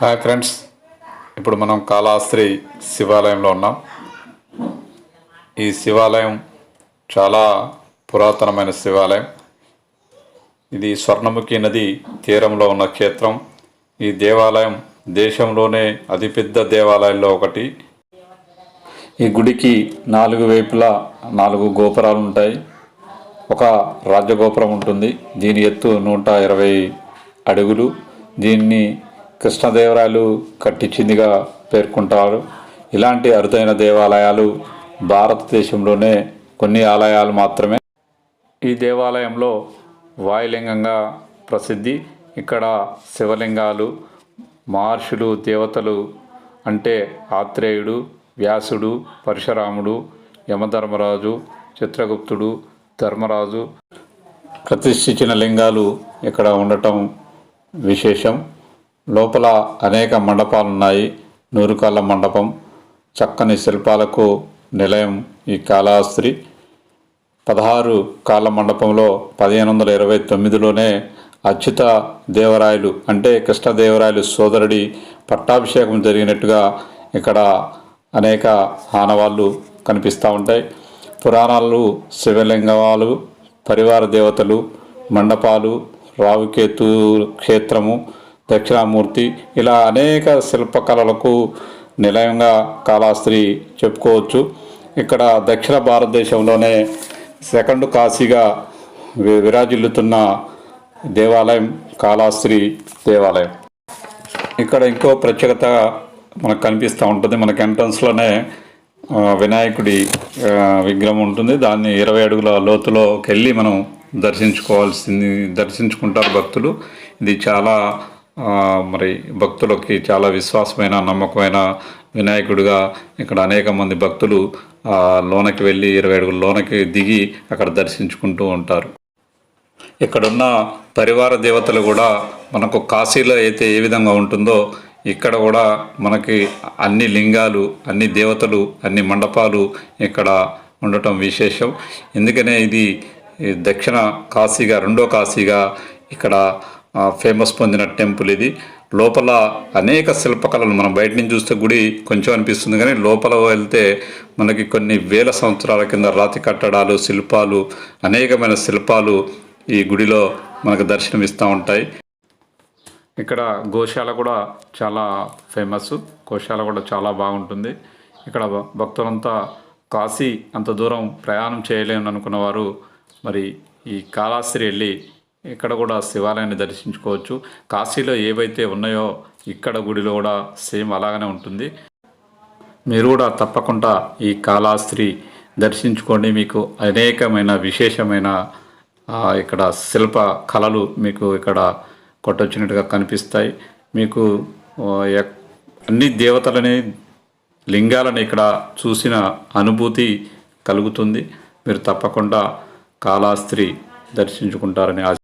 Hi friends ఇప్పుడు మనం కాళహస్త్రి శివాలయంలో ఉన్నాం. ఈ శివాలయం చాలా పురాతనమైన శివాలయం. ఇది స్వర్ణముఖి నది తీరంలో ఉన్న క్షేత్రం. ఈ దేవాలయం దేశంలోనే అతిపెద్ద దేవాలయాల్లో ఒకటి. ఈ గుడికి నాలుగు వైపులా నాలుగు గోపురాలు ఉంటాయి. ఒక రాజగోపురం ఉంటుంది. దీని ఎత్తు నూట ఇరవై అడుగులు. దీన్ని కృష్ణదేవరాయలు కట్టించిందిగా పేర్కొంటారు. ఇలాంటి అరుదైన దేవాలయాలు భారతదేశంలోనే కొన్ని ఆలయాలు మాత్రమే. ఈ దేవాలయంలో వాయులింగంగా ప్రసిద్ధి. ఇక్కడ శివలింగాలు మహర్షులు దేవతలు అంటే ఆత్రేయుడు వ్యాసుడు పరశురాముడు యమధర్మరాజు చిత్రగుప్తుడు ధర్మరాజు ప్రతిష్ఠించిన లింగాలు ఇక్కడ ఉండటం విశేషం. లోపల అనేక మండపాలు ఉన్నాయి నూరుకాళ్ళ మండపం చక్కని శిల్పాలకు నిలయం ఈ కాళహస్త్రి పదహారు కాళ్ళ మండపంలో పదిహేను వందల ఇరవై తొమ్మిదిలోనే అచ్యుత దేవరాయలు అంటే కృష్ణదేవరాయలు సోదరుడి పట్టాభిషేకం జరిగినట్టుగా ఇక్కడ అనేక ఆనవాళ్ళు కనిపిస్తూ ఉంటాయి. పురాణాలు శివలింగాలు పరివార దేవతలు మండపాలు రావుకేతు క్షేత్రము దక్షిణామూర్తి ఇలా అనేక శిల్పకళలకు నిలయంగా కాళాస్త్రి చెప్పుకోవచ్చు. ఇక్కడ దక్షిణ భారతదేశంలోనే సెకండ్ కాశీగా వి- విరాజిల్లుతున్న దేవాలయం కాళాస్త్రి దేవాలయం. ఇక్కడ ఇంకో ప్రత్యేకత మనకు కనిపిస్తూ ఉంటుంది. మనకి ఎంట్రన్స్లోనే వినాయకుడి విగ్రహం ఉంటుంది. దాన్ని ఇరవై అడుగుల లోతులోకి వెళ్ళి మనం దర్శించుకోవాల్సింది దర్శించుకుంటారు భక్తులు. ఇది చాలా మరి భక్తులకి చాలా విశ్వాసమైన నమ్మకమైన వినాయకుడిగా ఇక్కడ అనేక మంది భక్తులు లోనకి వెళ్ళి ఇరవై అడుగుల లోనకి దిగి అక్కడ దర్శించుకుంటూ ఉంటారు. ఇక్కడున్న పరివార దేవతలు కూడా మనకు కాశీలో అయితే ఏ విధంగా ఉంటుందో ఇక్కడ కూడా మనకి అన్ని లింగాలు అన్ని దేవతలు అన్ని మండపాలు ఇక్కడ ఉండటం విశేషం. ఎందుకనే ఇది దక్షిణ కాశీగా రెండో కాశీగా ఇక్కడ ఫేమస్ పొందిన టెంపుల్ ఇది. లోపల అనేక శిల్పకళలు మనం బయట నుంచి చూస్తే గుడి కొంచెం అనిపిస్తుంది కానీ లోపల వెళ్తే మనకి కొన్ని వేల సంవత్సరాల కింద రాతి కట్టడాలు శిల్పాలు అనేకమైన శిల్పాలు ఈ గుడిలో మనకు దర్శనమిస్తూ ఉంటాయి. ఇక్కడ గోశాల కూడా చాలా ఫేమస్. గోశాల కూడా చాలా బాగుంటుంది. ఇక్కడ భ- భక్తులంతా కాశీ అంత దూరం ప్రయాణం చేయలేము అనుకున్న వారు మరి ఈ కాళాస్త్రి వెళ్ళి ఇక్కడ కూడా శివాలయాన్ని దర్శించుకోవచ్చు. కాశీలో ఏవైతే ఉన్నాయో ఇక్కడ గుడిలో కూడా సేమ్ అలాగనే ఉంటుంది. మీరు కూడా తప్పకుండా ఈ కాళాస్త్రి దర్శించుకోండి మీకు అనేకమైన విశేషమైన ఇక్కడ శిల్ప కళలు మీకు ఇక్కడ కొట్టొచ్చినట్టుగా కనిపిస్తాయి. మీకు అన్ని దేవతలని లింగాలను ఇక్కడ చూసిన అనుభూతి కలుగుతుంది. మీరు తప్పకుండా కాళాస్త్రి దర్శించుకుంటారని ఆశ